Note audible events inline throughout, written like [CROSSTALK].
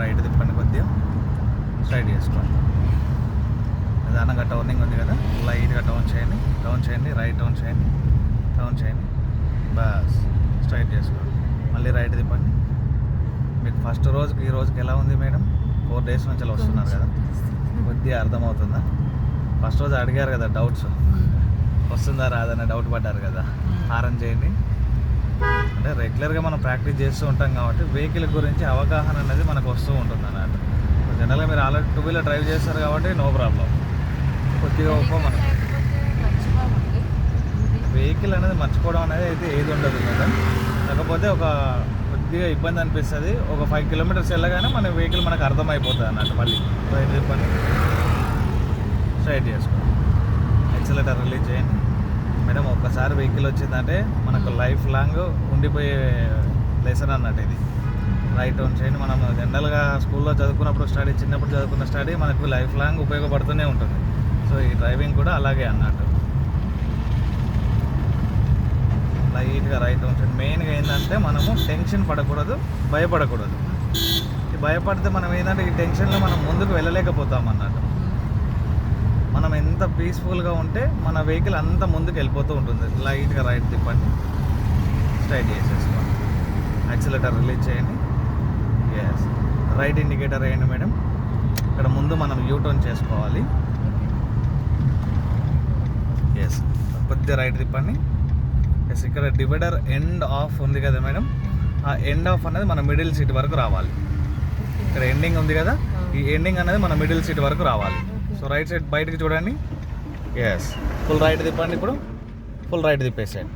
Right తిప్పండి కొద్దిగా. Straight చేసుకోండి. నిదానంగా టర్నింగ్ ఉంది కదా? లైట్గా టౌన్ చేయండి. టౌన్ చేయండి రైట్ టౌన్ చేయండి. టౌన్ చేయండి. బస్ స్ట్రైట్ చేసుకోండి. మళ్ళీ రైట్ తిప్పండి. మీకు ఫస్ట్ రోజుకి ఈ రోజుకి ఎలా ఉంది మేడం? ఫోర్ డేస్ నుంచి అలా వస్తున్నారు కదా? కొద్దిగా అర్థమవుతుందా? ఫస్ట్ రోజు అడిగారు కదా డౌట్స్ వస్తుందా రాదన్న డౌట్ పడ్డారు కదా? హారం చేయండి. అంటే రెగ్యులర్గా మనం ప్రాక్టీస్ చేస్తూ ఉంటాం కాబట్టి వెహికల్ గురించి అవగాహన అనేది మనకు వస్తూ ఉంటుంది అన్నట్టు జనరల్గా మీరు ఆల్రెడీ టూ వీలర్ డ్రైవ్ చేస్తారు కాబట్టి నో ప్రాబ్లం కొద్దిగా ఒప్ప మనం వెహికల్ అనేది మర్చిపోవడం అనేది అయితే ఏది ఉండదు మేడం కాకపోతే ఒక కొద్దిగా ఇబ్బంది అనిపిస్తుంది. ఒక ఫైవ్ కిలోమీటర్స్ వెళ్ళగానే మన వెహికల్ మనకు అర్థమైపోతుంది అన్నట్టు మళ్ళీ. రైట్ తిప్పండి స్ట్రైట్ చేసుకోండి. ఎక్సలేటర్ రిలీజ్ చేయండి. మేడం ఒక్కసారి వెహికల్ వచ్చిందంటే మనకు లైఫ్ లాంగ్ ఉండిపోయే లెసన్ అన్నట్టు ఇది. రైట్ ఆన్ చేయండి మనం జనరల్గా స్కూల్లో చదువుకున్నప్పుడు స్టడీ చిన్నప్పుడు చదువుకున్న స్టడీ మనకు లైఫ్ లాంగ్ ఉపయోగపడుతూనే ఉంటుంది. సో ఈ డ్రైవింగ్ కూడా అలాగే అన్నట్టు. లైట్గా రైట్ ఆన్ చేయండి మెయిన్గా ఏంటంటే మనము టెన్షన్ పడకూడదు భయపడకూడదు. ఈ భయపడితే మనం ఏంటంటే ఈ టెన్షన్లో మనం ముందుకు వెళ్ళలేకపోతాం అన్నట్టు. మనం ఎంత పీస్ఫుల్గా ఉంటే మన వెహికల్ అంత ముందుకు వెళ్ళిపోతూ ఉంటుంది. లైట్గా రైట్ తిప్పండి. స్ట్రైట్ చేసేసుకోండి. యాక్సిలేటర్ రిలీజ్ చేయండి. ఎస్ రైట్ ఇండికేటర్ వేయండి మేడం. ఇక్కడ ముందు మనం యూటర్న్ చేసుకోవాలి. ఎస్ కొద్దిగా రైట్ తిప్పండి. ఎస్ ఇక్కడ డివైడర్ ఎండ్ ఆఫ్ ఉంది కదా మేడం. ఆ ఎండ్ ఆఫ్ అనేది మన మిడిల్ సీట్ వరకు రావాలి. ఇక్కడ ఎండింగ్ ఉంది కదా? ఈ ఎండింగ్ అనేది మన మిడిల్ సీట్ వరకు రావాలి. సో రైట్ సైడ్ బయటకి చూడండి. ఎస్ ఫుల్ రైట్ తిప్పండి ఇప్పుడు. ఫుల్ రైట్ తిప్పేసేయండి.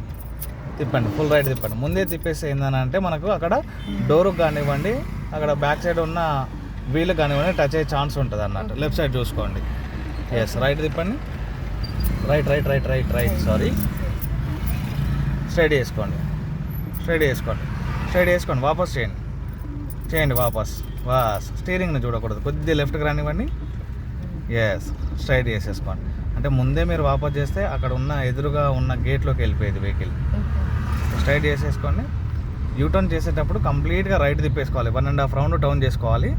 తిప్పండి ఫుల్ రైట్ తిప్పండి. ముందే తిప్పేస్తే ఏందని అంటే మనకు అక్కడ డోర్ కానివ్వండి అక్కడ బ్యాక్ సైడ్ ఉన్న వీల్ కానివ్వండి టచ్ అయ్యే ఛాన్స్ ఉంటుంది అన్నట్టు లెఫ్ట్ సైడ్ చూసుకోండి. ఎస్ రైట్ తిప్పండి. Right right right right right sorry straight చేసుకోండి స్ట్రైట్ చేసుకోండి స్ట్రైట్ చేసుకోండి వాపస్ చేయండి. చేయండి వాపస్ వాస్ స్టీరింగ్ని చూడకూడదు. కొద్దిగా లెఫ్ట్కి రానివ్వండి. ఎస్ స్ట్రైట్ చేసేసుకోండి. అంటే ముందే మీరు వాపస్ చేస్తే అక్కడ ఉన్న ఎదురుగా ఉన్న గేట్లోకి వెళ్ళిపోయేది వెహికల్ స్ట్రైట్ చేసేసుకోండి. యూటర్న్ చేసేటప్పుడు కంప్లీట్గా right తిప్పేసుకోవాలి. One and half round turn చేసుకోవాలి.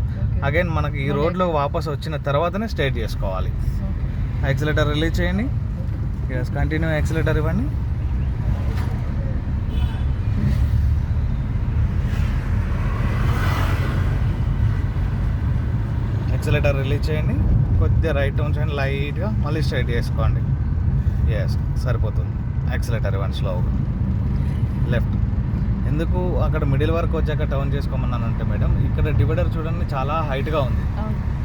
అగైన్ మనకి ఈ రోడ్లో వాపస్ వచ్చిన తర్వాతనే స్ట్రైట్ చేసుకోవాలి. యాక్సిలేటర్ రిలీజ్ చేయండి. ఎస్ కంటిన్యూ యాక్సిలేటర్ ఇవ్వండి. యాక్సిలేటర్ రిలీజ్ చేయండి. కొద్దిగా రైట్ ఉంచండి లైట్గా మళ్ళీ స్ట్రైట్ చేసుకోండి. ఎస్ సరిపోతుంది. యాక్సిలేటర్ ఇవ్వండి స్లోగా లెఫ్ట్ ఎందుకు అక్కడ మిడిల్ వరకు వచ్చాక టర్న్ చేసుకోమన్నానంటే మేడం ఇక్కడ డివైడర్ చూడండి చాలా హైట్గా ఉంది.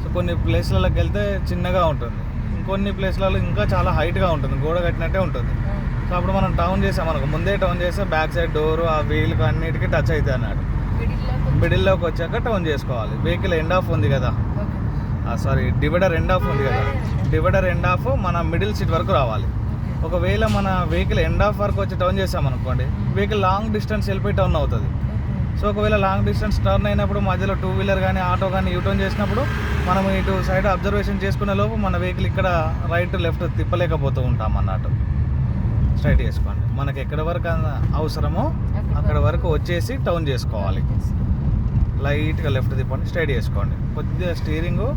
సో కొన్ని ప్లేస్లలోకి వెళ్తే చిన్నగా ఉంటుంది. ఇంకొన్ని ప్లేస్లలో ఇంకా చాలా హైట్గా ఉంటుంది. గోడ కట్టినట్టే ఉంటుంది. సో అప్పుడు మనం టౌన్ చేసాం మనకు ముందే టౌన్ చేస్తే బ్యాక్ సైడ్ డోర్ ఆ వీల్కి అన్నిటికీ టచ్ అవుతాయి అన్నాడు. మిడిల్లోకి వచ్చాక టౌన్ చేసుకోవాలి. వెహికల్ ఎండ్ ఆఫ్ ఉంది కదా. సారీ డివైడర్ ఎండ్ ఆఫ్ ఉంది కదా. డివైడర్ ఎండ్ ఆఫ్ మన మిడిల్ సీట్ వరకు రావాలి. ఒకవేళ మన వెహికల్ ఎండ్ ఆఫ్ వరకు వచ్చి టర్న్ చేసాం అనుకోండి వెహికల్ లాంగ్ డిస్టెన్స్ వెళ్ళిపోయి టర్న్ అవుతుంది. సో ఒకవేళ లాంగ్ డిస్టెన్స్ టర్న్ అయినప్పుడు మధ్యలో టూ వీలర్ కానీ ఆటో కానీ యూటర్న్ చేసినప్పుడు మనం ఇటు సైడ్ అబ్జర్వేషన్ చేసుకునే లోపు మన వెహికల్ ఇక్కడ రైట్ లెఫ్ట్ తిప్పలేకపోతూ ఉంటాం అన్నట్టు. స్ట్రైట్ చేసుకోండి. మనకి ఎక్కడ వరకు అవసరమో అక్కడ వరకు వచ్చేసి టర్న్ చేసుకోవాలి. లైట్గా లెఫ్ట్ తిప్పండి స్ట్రైట్ చేసుకోండి. కొద్దిగా స్టీరింగు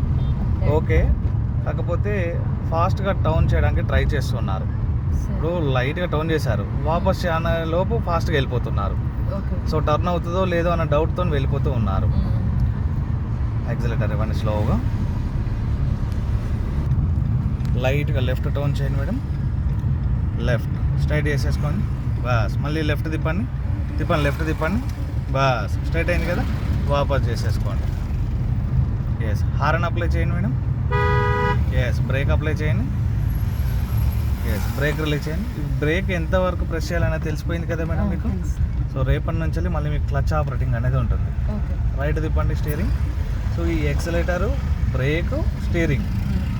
ఓకే. కాకపోతే ఫాస్ట్గా టర్న్ చేయడానికి ట్రై చేస్తున్నారు. ఇప్పుడు లైట్గా టర్న్ చేశారు. వాపస్ అనే లోపు ఫాస్ట్గా వెళ్ళిపోతున్నారు. సో టర్న్ అవుతుందో లేదో అన్న డౌట్తో వెళ్ళిపోతూ ఉన్నారు. యాక్సిలేటర్ ఇవ్వండి స్లోగా. లైట్గా లెఫ్ట్ టర్న్ చేయండి మేడం. లెఫ్ట్. స్ట్రైట్ చేసేసుకోండి. బాస్. మళ్ళీ లెఫ్ట్ తిప్పండి. తిప్పండి లెఫ్ట్ తిప్పండి. బాస్. స్ట్రైట్ అయింది కదా? వాపస్ చేసేసుకోండి. ఎస్ హారన్ అప్లై చేయండి మేడం. ఎస్ బ్రేక్ అప్లై చేయండి. ఎస్ బ్రేక్ రిలీజ్ చేయండి. బ్రేక్ ఎంతవరకు ప్రెస్ చేయాలనేది తెలిసిపోయింది కదా మేడం మీకు? సో రేపటి నుంచి మళ్ళీ మీకు క్లచ్ ఆపరేటింగ్ అనేది ఉంటుంది. రైట్ తిప్పండి స్టీరింగ్ సో ఈ ఎక్సలేటరు బ్రేక్ స్టీరింగ్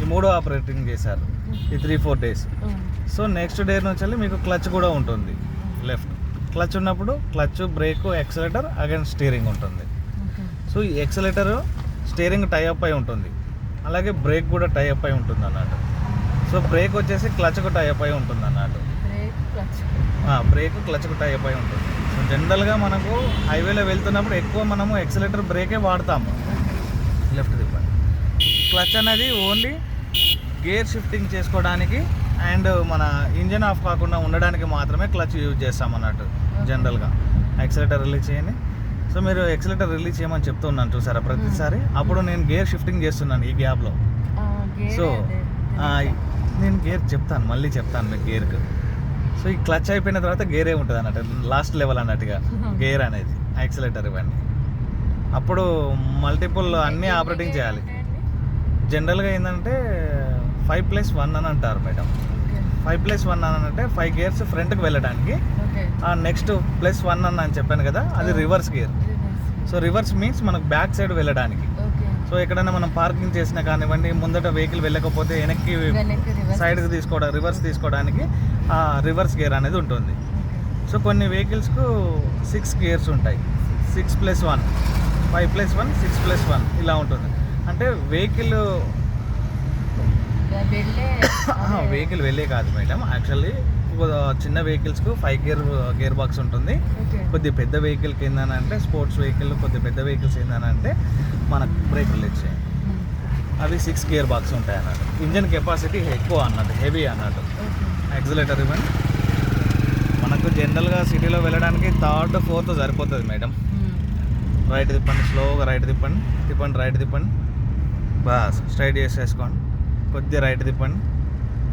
ఈ మూడు ఆపరేటింగ్ చేశారు. ఈ three four days so next day నుంచి మీకు క్లచ్ కూడా ఉంటుంది. లెఫ్ట్ క్లచ్ ఉన్నప్పుడు clutch brake accelerator again steering ఉంటుంది. సో ఈ ఎక్సలేటర్ స్టీరింగ్ టైఅప్ అయి ఉంటుంది. అలాగే బ్రేక్ కూడా టైఅప్ అయి ఉంటుంది అన్నట్టు సో బ్రేక్ వచ్చేసి క్లచ్కు టైఅప్ అయి ఉంటుంది అన్నట్టు బ్రేక్ క్లచ్కు టైఅప్ అయి ఉంటుంది. సో జనరల్గా మనకు హైవేలో వెళ్తున్నప్పుడు ఎక్కువ మనము ఎక్సలేటర్ బ్రేకే వాడతాము. లెఫ్ట్ తిప్పండి క్లచ్ అనేది ఓన్లీ గేర్ షిఫ్టింగ్ చేసుకోవడానికి అండ్ మన ఇంజన్ ఆఫ్ కాకుండా ఉండడానికి మాత్రమే క్లచ్ యూజ్ చేస్తాం అన్నట్టు జనరల్గా. యాక్సిలేటర్ రిలీజ్ చేయండి సో మీరు యాక్సిలేటర్ రిలీజ్ చేయమని చెప్తున్నాను చూసారా ప్రతిసారి? అప్పుడు నేను గేర్ షిఫ్టింగ్ చేస్తున్నాను ఈ గ్యాప్లో సో నేను గేర్ చెప్తాను మళ్ళీ చెప్తాను మీకు గేర్కి సో ఈ క్లచ్ అయిపోయిన తర్వాత గేరే ఉంటుంది అన్నట్టు లాస్ట్ లెవెల్ అన్నట్టుగా [LAUGHS] గేర్ అనేది యాక్సిలేటర్ ఇవన్నీ. అప్పుడు మల్టిపుల్ అన్నీ ఆపరేటింగ్ చేయాలి? జనరల్గా ఏంటంటే ఫైవ్ ప్లస్ వన్ అని అంటారు మేడం. ఫైవ్ ప్లస్ వన్ అని అంటే ఫైవ్ గేర్స్ ఫ్రంట్కి వెళ్ళడానికి. నెక్స్ట్ ప్లస్ వన్ అని అని చెప్పాను కదా అది reverse gear. So reverse means మనకు బ్యాక్ సైడ్ వెళ్ళడానికి. సో ఎక్కడైనా మనం పార్కింగ్ చేసినా కానివ్వండి ముందట వెహికల్ వెళ్ళకపోతే వెనక్కి సైడ్కి తీసుకోవడం రివర్స్ తీసుకోవడానికి ఆ రివర్స్ గేర్ అనేది ఉంటుంది. సో కొన్ని వెహికల్స్కు సిక్స్ గేర్స్ ఉంటాయి. Six plus one five plus one six plus one ఇలా ఉంటుంది. అంటే వెహికల్. వెహికల్ [COUGHS] వెళ్ళే కాదు మేడం యాక్చువల్లీ చిన్న వెహికల్స్కు ఫైవ్ గేర్ గేర్ బాక్స్ ఉంటుంది. కొద్ది పెద్ద వెహికల్కి ఏందనంటే స్పోర్ట్స్ వెహికల్ కొద్ది పెద్ద వెహికల్స్ ఏందనంటే మనకు బ్రేక్ రిలీజ్ చేయాలి ఉమ్. అవి సిక్స్ గేర్ బాక్స్ ఉంటాయి అన్నట్టు ఇంజన్ కెపాసిటీ ఎక్కువ అన్నట్టు హెవీ అన్నట్టు. యాక్సిలేటర్ ఇవ్వండి. మనకు జనరల్గా సిటీలో వెళ్ళడానికి థర్డ్ ఫోర్త్ సరిపోతుంది మేడం. రైట్ తిప్పండి స్లోగా రైట్ తిప్పండి తిప్పండి రైట్ తిప్పండి. బాస్ స్ట్రైట్ చేసేసుకోండి. కొద్దిగా రైట్ తిప్పండి.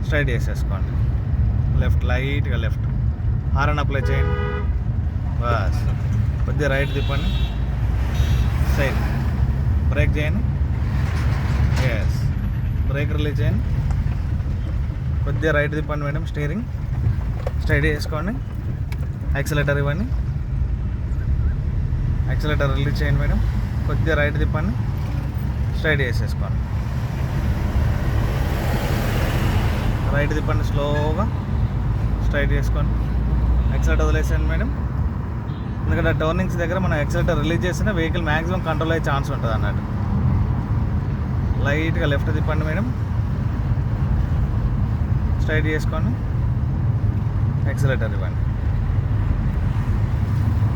స్ట్రైట్ చేసేసుకోండి. లెఫ్ట్ లైట్గా లెఫ్ట్. హారన్ అప్లై చేయండి. బస్. కొద్దిగా రైట్ తిప్పండి. స్ట్రైట్. బ్రేక్ చేయండి. ఎస్ బ్రేక్ రిలీజ్ చేయండి. కొద్దిగా రైట్ తిప్పండి మేడం స్టీరింగ్. స్ట్రైట్ చేసుకోండి. యాక్సిలేటర్ ఇవ్వండి. యాక్సిలేటర్ రిలీజ్ చేయండి మేడం. కొద్దిగా రైట్ తిప్పండి. స్ట్రైట్ చేసేసుకోండి. రైట్ తిప్పండి స్లోగా. స్ట్రైట్ చేసుకోండి ఎక్సలెటర్ వదిలేసేయండి మేడం. ఎందుకంటే టర్నింగ్స్ దగ్గర మనం ఎక్సలెటర్ రిలీజ్ చేస్తేనే వెహికల్ మ్యాక్సిమం కంట్రోల్ అయ్యే ఛాన్స్ ఉంటుంది అన్నట్టు. లైట్గా లెఫ్ట్ తిప్పండి మేడం. స్ట్రైట్ చేసుకోండి యాక్సిలేటర్ ఇవ్వండి.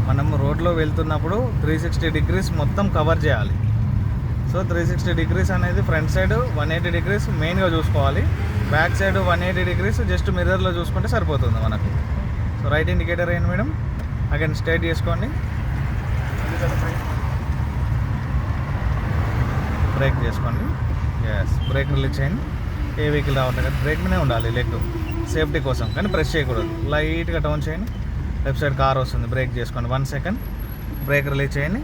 మనం రోడ్లో వెళ్తున్నప్పుడు త్రీ సిక్స్టీ డిగ్రీస్ మొత్తం కవర్ చేయాలి. సో త్రీ సిక్స్టీ డిగ్రీస్ అనేది front side one eighty degrees మెయిన్గా చూసుకోవాలి. Back side one eighty degrees just మిర్రర్లో చూసుకుంటే సరిపోతుంది మనకు. సో రైట్ ఇండికేటర్ ఏంటి మేడం? అగైన్ స్ట్రైట్ చేసుకోండి. బ్రేక్ చేసుకోండి. ఎస్ బ్రేక్ రిలీజ్ చేయండి. ఏ వెహికల్ రావట్లేదు కదా బ్రేక్ మీదే ఉండాలి లెగ్ సేఫ్టీ కోసం కానీ ప్రెస్ చేయకూడదు. లైట్గా టౌన్ చేయండి. లెఫ్ట్ సైడ్ కార్ వస్తుంది బ్రేక్ చేసుకోండి. వన్ సెకండ్ బ్రేక్ రిలీజ్ చేయండి.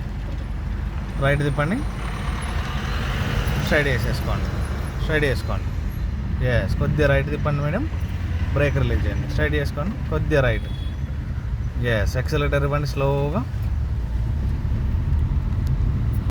రైట్ తిప్పండి. స్ట్రైట్ వేసేసుకోండి. స్ట్రైట్ వేసుకోండి. ఎస్ కొద్దిగా రైట్ తిప్పండి మేడం. బ్రేక్ రిలీజ్ చేయండి. స్ట్రైట్ చేసుకోండి కొద్దిగా రైట్ ఎస్ ఎక్సలేటర్ ఇవ్వండి స్లోగా